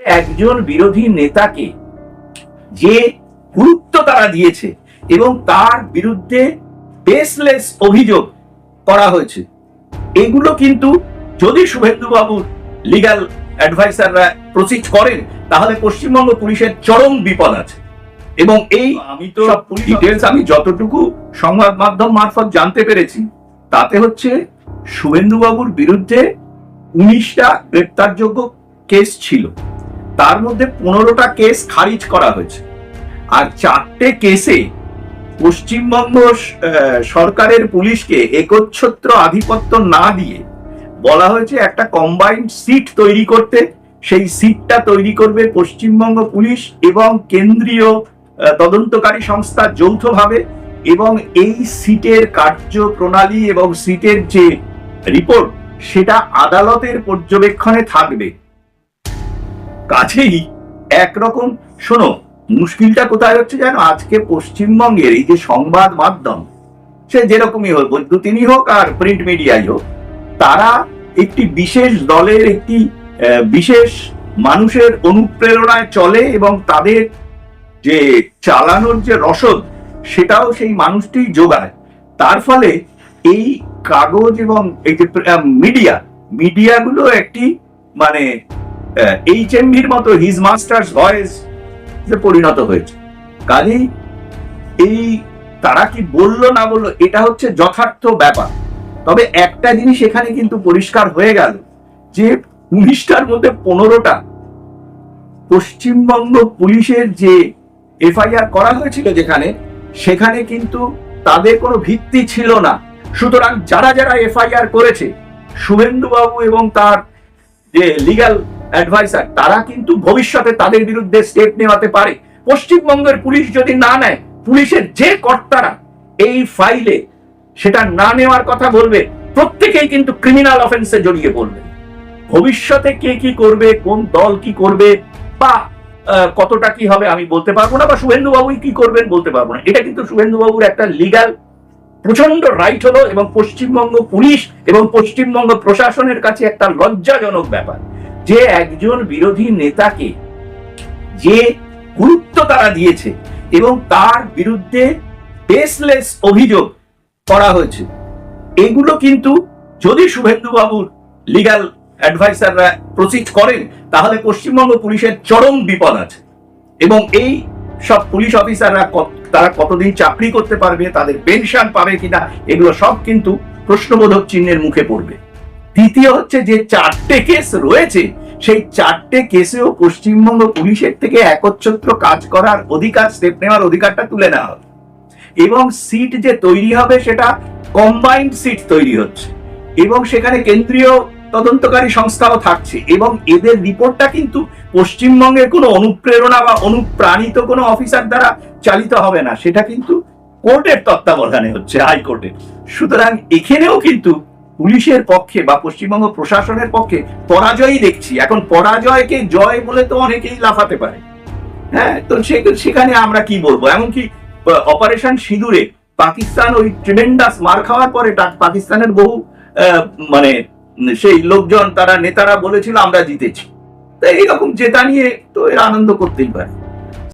একজন বিরোধী নেতাকে যে গুরুত্ব তারা দিয়েছে এবং তার বিরুদ্ধে বেসলেস অভিযোগ করা হয়েছে এগুলো কিন্তু যদি শুভেন্দু বাবুর লিগাল অ্যাডভাইসাররা প্রসিড করেন তাহলে পশ্চিমবঙ্গ পুলিশের চরম বিপদ আছে। এবং এই আমি তো ডিটেলস আমি যতটুকু সংবাদ মাধ্যম মারফত জানতে পেরেছি তাতে হচ্ছে শুভেন্দু বাবুর বিরুদ্ধে উনিশটা গ্রেপ্তারযোগ্য কেস ছিল। তার মধ্যে পনেরোটা কেস খারিজ করা হয়েছে। আর চারটে কেসে পশ্চিমবঙ্গ সরকারের পুলিশকে একচ্ছত্র আধিপত্য না দিয়ে বলা হয়েছে একটা কম্বাইন্ড সিট তৈরি করতে। সেই সিটটা তৈরি করবে পশ্চিমবঙ্গ পুলিশ এবং কেন্দ্রীয় তদন্তকারী সংস্থা যৌথভাবে এবং এই সিটের কার্যপ্রণালী এবং সিটের যে রিপোর্ট সেটা আদালতের পর্যবেক্ষণে থাকবে। কাছেই একরকম। শোনো, মুশকিলটা কোথায় হচ্ছে জানো? আজকে পশ্চিমবঙ্গের এই যে সংবাদ মাধ্যম, সে যেরকমই হোক বৈদ্যুতিনই হোক আর প্রিন্ট মিডিয়াই হোক, তারা একটি বিশেষ দলের একটি বিশেষ মানুষের অনুপ্রেরণায় চলে এবং তাদের যে চালানোর যে রসদ, সেটাও সেই মানুষটি যোগায়। তার ফলে এই কাগজ এবং এই যে মিডিয়া মিডিয়াগুলো একটি মানে এইচ এমভির মতো হিজ মাস্টার্স ভয়েস পরিণত হয়েছে। এই তারা কি বলল না বলল, এটা হচ্ছে যথার্থ ব্যাপার। তবে একটা জিনিস এখানে কিন্তু পরিষ্কার হয়ে গেল, যে উনিশটার মধ্যে পনেরোটা পশ্চিমবঙ্গ পুলিশের যে এফআইআর করা হয়েছিল যেখানে, সেখানে কিন্তু তাদের কোনো ভিত্তি ছিল না। সুতরাং যারা যারা এফআইআর করেছে শুভেন্দু বাবু এবং তার যে লিগ্যাল অ্যাডভাইসার তারা কিন্তু ভবিষ্যতে তাদের বিরুদ্ধে স্টেপ নেওয়াতে পারে। পশ্চিমবঙ্গের পুলিশ যদি না নেয়, পুলিশের যে কর্তারা এই ফাইলে সেটা না নেওয়ার কথা বলবে, প্রত্যেকেই কিন্তু ক্রিমিনাল অফেন্সে জড়িয়ে পড়বে। ভবিষ্যতে কে কি করবে, কোন দল কি করবে, বা কতটা কি হবে আমি বলতে পারব না, বা শুভেন্দু বাবুই কি করবেন বলতে পারব না। এটা কিন্তু শুভেন্দু বাবুর একটা লিগাল প্রচণ্ড রাইট হলো এবং পশ্চিমবঙ্গ পুলিশ এবং পশ্চিমবঙ্গ প্রশাসনের কাছে একটা লজ্জাজনক ব্যাপার। যে একজন বিরোধী নেতাকে যে গুরুত্ব তারা দিয়েছে এবং তার বিরুদ্ধে বেসলেস অভিযোগ করা হয়েছে, এগুলো কিন্তু যদি শুভেন্দু বাবুর লিগাল অ্যাডভাইসাররা প্রসিড করেন, তাহলে পশ্চিমবঙ্গ পুলিশের চরম বিপদ আছে। এবং এই সব পুলিশ অফিসাররা তারা কতদিন চাকরি করতে পারবে, তাদের পেনশন পাবে কিনা, এগুলো সব কিন্তু প্রশ্নবোধক চিহ্নের মুখে পড়বে। দ্বিতীয় হচ্ছে যে চারটে কেস রয়েছে সেই চারটে কেসেও পশ্চিমবঙ্গ পুলিশের থেকে একচ্ছত্র কাজ করার অধিকার স্টেপ নেওয়ার অধিকারটা তুলে নেওয়া হবে। এবং সিট যে তৈরি হবে সেটা কম্বাইন্ড সিট তৈরি হচ্ছে। এবং সেখানে কেন্দ্রীয় তদন্তকারী সংস্থাও থাকছে। এবং এদের রিপোর্টটা কিন্তু পশ্চিমবঙ্গের কোনো অনুপ্রেরণা বা অনুপ্রাণিত কোনো অফিসার দ্বারা চালিত হবে না। সেটা কিন্তু কোর্টের তত্ত্বাবধানে হচ্ছে হাইকোর্টের সুতরাং এখানেও কিন্তু পুলিশের পক্ষে বা পশ্চিমবঙ্গ প্রশাসনের পক্ষে পরাজয়ই দেখছি। এখন পরাজয়কে জয় বলে তো অনেকেই লাফাতে পারে। হ্যাঁ তো সেখানে আমরা কি বলব? এমনকি অপারেশন সিঁদুরে পাকিস্তান ওই ট্রিমেন্ডাস মার খাওয়ার পরে পাকিস্তানের বহু মানে সেই লোকজন, তারা নেতারা বলেছিল, আমরা জিতেছি। তো এইরকম জেতা নিয়ে তো এরা আনন্দ করতেই পারে।